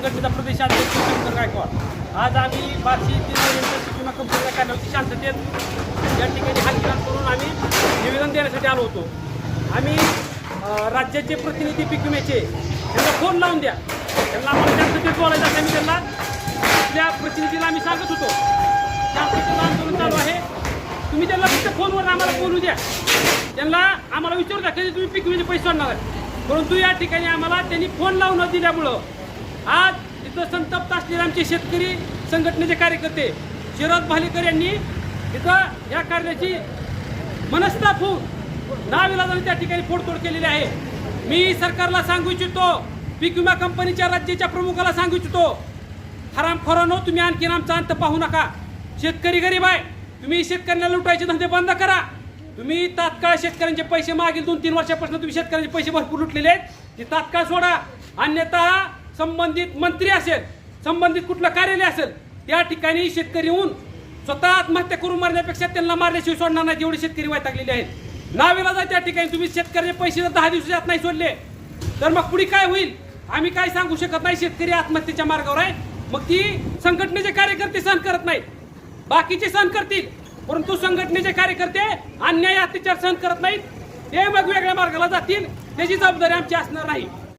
संघटनेचा प्रदेशाध्यक्ष शंकर गायकवाड. आज आम्ही बार्शी येथील कंपनीला कंपनीच्या कार्यालयाची शांततेत या ठिकाणी हालचाल करून आम्ही निवेदन देण्यासाठी आलो होतो. आम्ही राज्याचे प्रतिनिधी पिकमेचे विम्याचे त्यांना फोन लावून द्या. त्यांना आम्हाला शांततेत बोलायचं असं आम्ही त्यांना आपल्या प्रतिनिधीला आम्ही सांगत होतो. शांततेचं आंदोलन चालू आहे. तुम्ही त्यांना फक्त फोनवर आम्हाला बोलू द्या. त्यांना आम्हाला विचारू द्या कधी तुम्ही पिकमेचे पैसे आणणार आहे. परंतु या ठिकाणी आम्हाला त्यांनी फोन लावून दिल्यामुळं आज इथं संतप्त असलेले आमचे शेतकरी संघटनेचे कार्यकर्ते शिरोद भालेकर यांनी इथं या कार्याची मनस्ताप होऊन नाविलाजाने त्या ठिकाणी फोडतोड केलेली आहे. मी सरकारला सांगू इच्छितो पीक विमा कंपनीच्या राज्याच्या प्रमुखाला सांगू इच्छितो हरामखोरानो तुम्ही आणखीन आमचा अंत पाहू नका. शेतकरी गरीब आहे तुम्ही शेतकऱ्यांना लुटायचे धंदे बंद करा. तुम्ही तात्काळ शेतकऱ्यांचे पैसे मागील दोन तीन वर्षापासून तुम्ही शेतकऱ्यांचे पैसे भरपूर लुटलेले आहेत. ते तात्काळ सोडा. अन्यथा संबंधित मंत्री असेल संबंधित कुठलं कार्यालय असेल त्या ठिकाणी शेतकरी येऊन स्वतः आत्महत्या करून मारण्यापेक्षा त्यांना मारल्याशिवाय सोडणार नाही जेवढे शेतकरी वैतागलेले आहेत. नावेला जा त्या ठिकाणी तुम्ही शेतकऱ्याचे पैसे जर दहा दिवसात नाही सोडले तर मग पुढे काय होईल? आम्ही काय सांगू शकत नाही शेतकरी आत्महत्येच्या मार्गावर आहे. मग ती संघटनेचे कार्यकर्ते सहन करत नाहीत. बाकीचे सहन करतील परंतु संघटनेचे कार्यकर्ते अन्याय अत्याचार सहन करत नाहीत. ते मग वेगळ्या मार्गाला जातील त्याची जबाबदारी आमची असणार नाही.